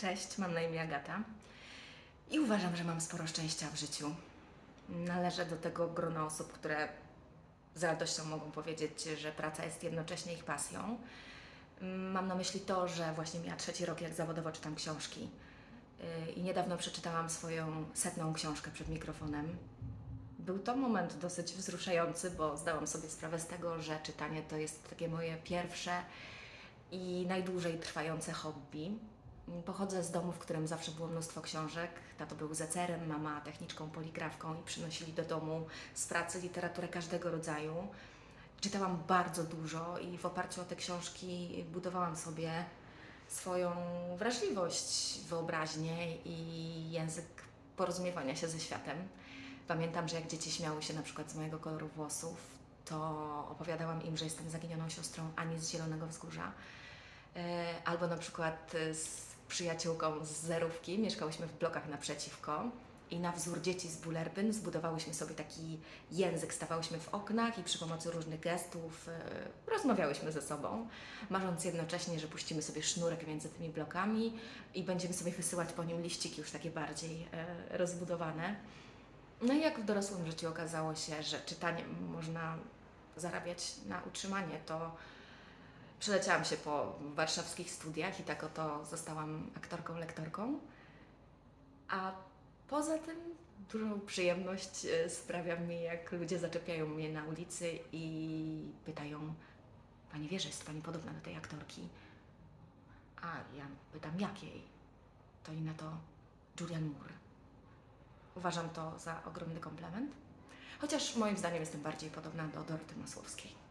Cześć, mam na imię Agata i uważam, że mam sporo szczęścia w życiu. Należę do tego grona osób, które z radością mogą powiedzieć, że praca jest jednocześnie ich pasją. Mam na myśli to, że właśnie miała trzeci rok, jak zawodowo czytam książki. Yy, I niedawno przeczytałam swoją setną książkę przed mikrofonem. Był to moment dosyć wzruszający, bo zdałam sobie sprawę z tego, że czytanie to jest takie moje pierwsze i najdłużej trwające hobby. Pochodzę z domu, w którym zawsze było mnóstwo książek. Tato był zecerem, mama techniczką, poligrafką i przynosili do domu z pracy literaturę każdego rodzaju. Czytałam bardzo dużo i w oparciu o te książki budowałam sobie swoją wrażliwość, wyobraźnię i język porozumiewania się ze światem. Pamiętam, że jak dzieci śmiały się na przykład z mojego koloru włosów, to opowiadałam im, że jestem zaginioną siostrą Ani z Zielonego Wzgórza. E, Albo na przykład z przyjaciółką z zerówki, mieszkałyśmy w blokach naprzeciwko i na wzór dzieci z Bullerbyn zbudowałyśmy sobie taki język, stawałyśmy w oknach i przy pomocy różnych gestów e, rozmawiałyśmy ze sobą, marząc jednocześnie, że puścimy sobie sznurek między tymi blokami i będziemy sobie wysyłać po nim liściki już takie bardziej e, rozbudowane. No i jak w dorosłym życiu okazało się, że czytaniem można zarabiać na utrzymanie, to przeleciałam się po warszawskich studiach i tak oto zostałam aktorką, lektorką. A poza tym dużą przyjemność e, sprawia mi, jak ludzie zaczepiają mnie na ulicy i pytają: Pani wie, że jest Pani podobna do tej aktorki? A ja pytam, jakiej? To i na to Julian Moore. Uważam to za ogromny komplement. Chociaż moim zdaniem jestem bardziej podobna do Doroty Masłowskiej.